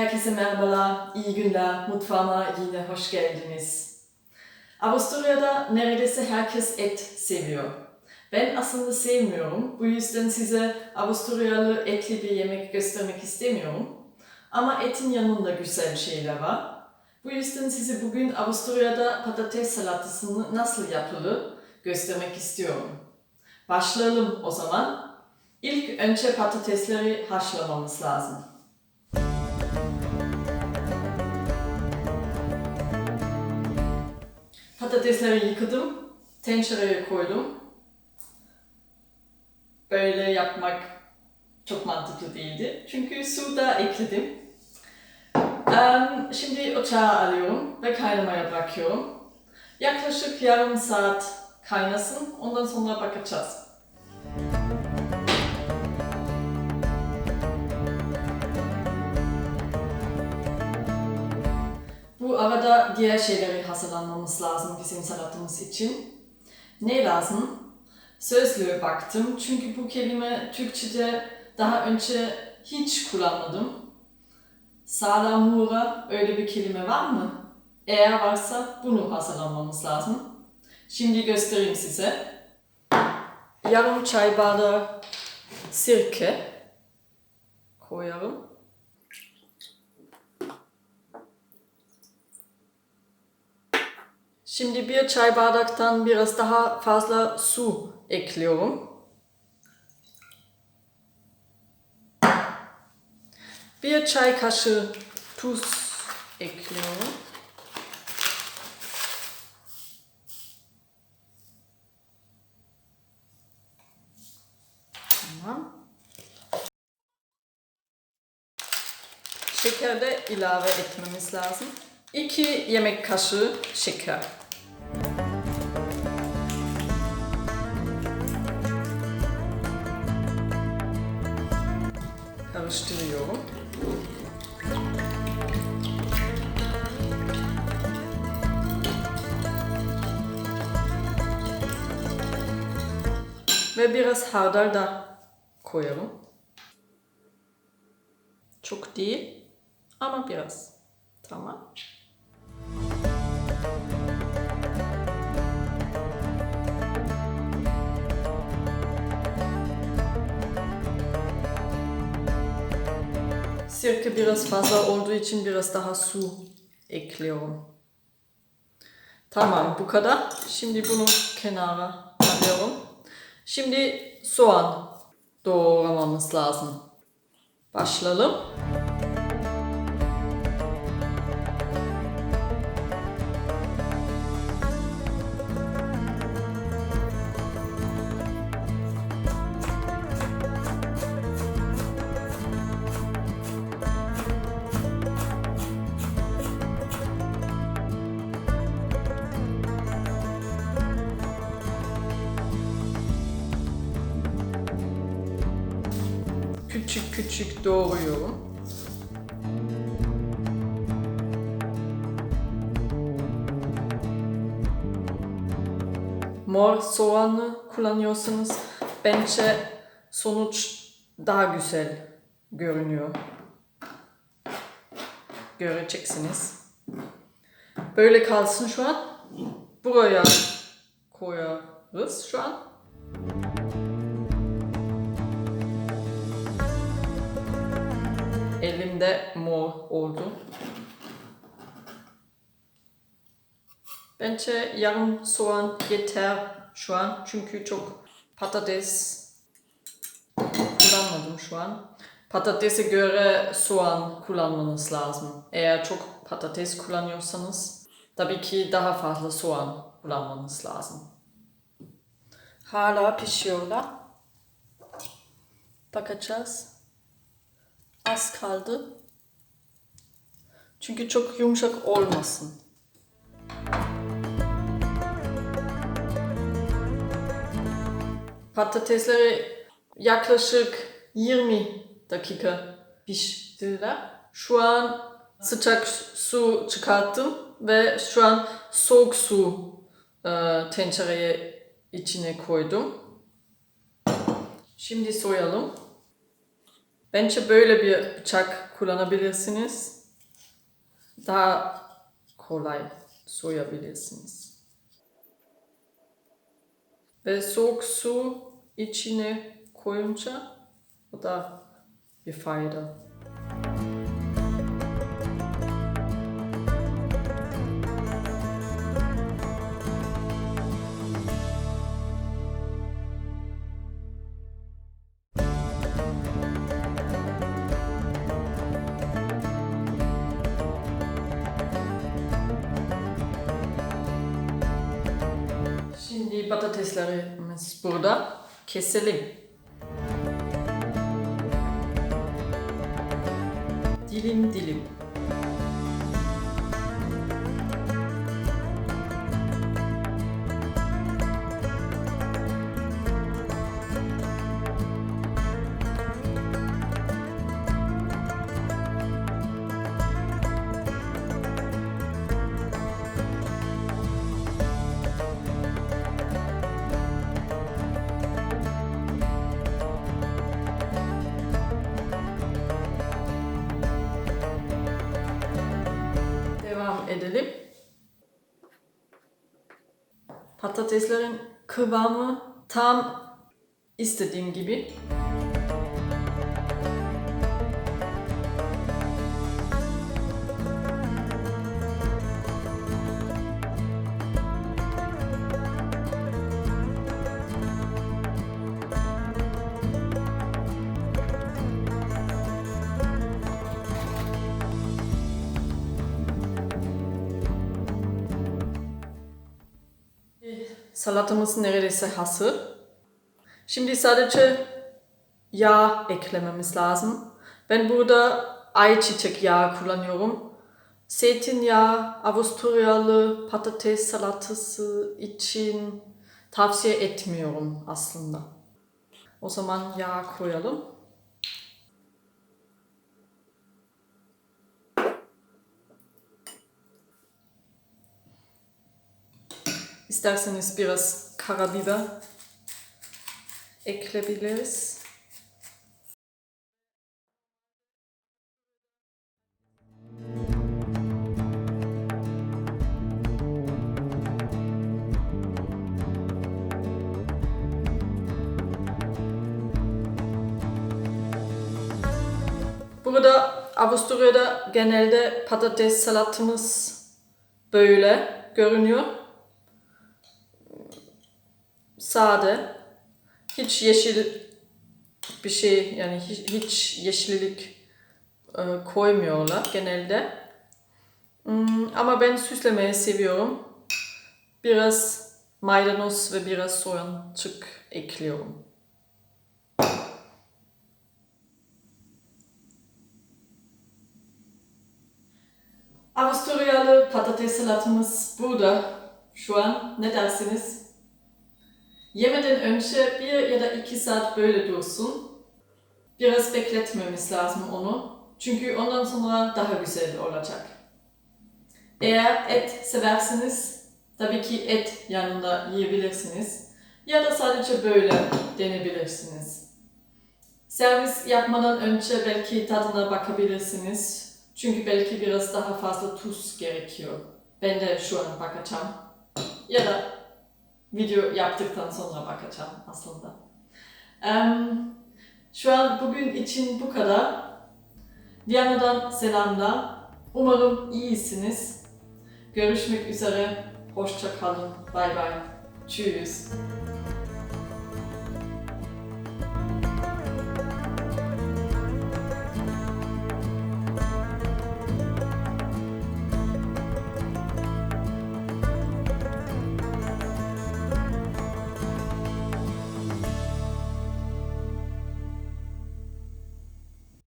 Herkese merhabalar, iyi günler, mutfağıma yine hoş geldiniz. Avusturya'da neredeyse herkes et seviyor. Ben aslında sevmiyorum, bu yüzden size Avusturyalı etli bir yemek göstermek istemiyorum. Ama etin yanında güzel şeyler var. Bu yüzden size bugün Avusturya'da patates salatasını nasıl yapılır göstermek istiyorum. Başlayalım o zaman. İlk önce patatesleri haşlamamız lazım. Patatesleri yıkadım, tencereye koydum. Böyle yapmak çok mantıklı değildi. Çünkü su da ekledim. Şimdi ocağa alıyorum ve kaynamaya bırakıyorum. Yaklaşık yarım saat kaynasın, ondan sonra bakacağız. Bu arada diğer şeyleri hazırlanmamız lazım bizim salatamız için. Ne lazım? Sözlüğe baktım çünkü bu kelime Türkçe'de daha önce hiç kullanmadım. Salamura öyle bir kelime var mı? Eğer varsa bunu hazırlamamız lazım. Şimdi göstereyim size. Yarım çay bardağı sirke koyalım. Şimdi bir çay bardaktan biraz daha fazla su ekliyorum. Bir çay kaşığı tuz ekliyorum. Tamam. Şeker de ilave etmemiz lazım. 2 yemek kaşığı şeker. Karıştırıyorum. Ve biraz hardal da koyalım. Çok değil ama biraz. Tamam. Sirke biraz fazla olduğu için biraz daha su ekliyorum. Tamam bu kadar. Şimdi bunu kenara alıyorum. Şimdi soğan doğramamız lazım. Başlayalım. Küçük doğruyorum. Mor soğanı kullanıyorsanız bence sonuç daha güzel görünüyor. Göreceksiniz. Böyle kalsın şu an. Buraya koyarız şu an. Elimde mor oldu. Bence yarım soğan yeter şu an. Çünkü çok patates kullanmadım şu an. Patatese göre soğan kullanmanız lazım. Eğer çok patates kullanıyorsanız tabii ki daha fazla soğan kullanmanız lazım. Hala pişiyorlar. Bakacağız. Az kaldı. Çünkü çok yumuşak olmasın. Patatesleri yaklaşık 20 dakika piştiler. Şu an sıcak su çıkarttım ve şu an soğuk su e, tencereye içine koydum. Şimdi soyalım. Bence böyle bir bıçak kullanabilirsiniz. Daha kolay soyabilirsiniz. Ve soğuk su içine koyunca o da bir fayda. Şimdi patateslerimiz burada. Keselim. Dilim dilim. Edelim. Patateslerin kıvamı tam istediğim gibi. Salatamız neredeyse hazır. Şimdi sadece yağ eklememiz lazım. Ben burada ayçiçek yağı kullanıyorum. Zeytinyağı, Avusturyalı patates salatası için tavsiye etmiyorum aslında. O zaman yağ koyalım. İsterseniz biraz karabiber ekleyebiliriz. Burada Avusturya'da genelde patates salatımız böyle görünüyor sade. Hiç yeşil bir şey yani hiç, hiç yeşillik e, koymuyorlar genelde. Hmm, ama ben süslemeyi seviyorum. Biraz maydanoz ve biraz soğancık ekliyorum. Avusturyalı patates salatımız burada. Şu an ne dersiniz? Yemeden önce bir ya da iki saat böyle dursun. Biraz bekletmemiz lazım onu. Çünkü ondan sonra daha güzel olacak. Eğer et severseniz tabii ki et yanında yiyebilirsiniz. Ya da sadece böyle denebilirsiniz. Servis yapmadan önce belki tadına bakabilirsiniz. Çünkü belki biraz daha fazla tuz gerekiyor. Ben de şu an bakacağım. Ya da video yaptıktan sonra bakacağım aslında. Şu an bugün için bu kadar. Viyana'dan selamlar. Umarım iyisiniz. Görüşmek üzere. Hoşça kalın. Bay bay. Tschüss.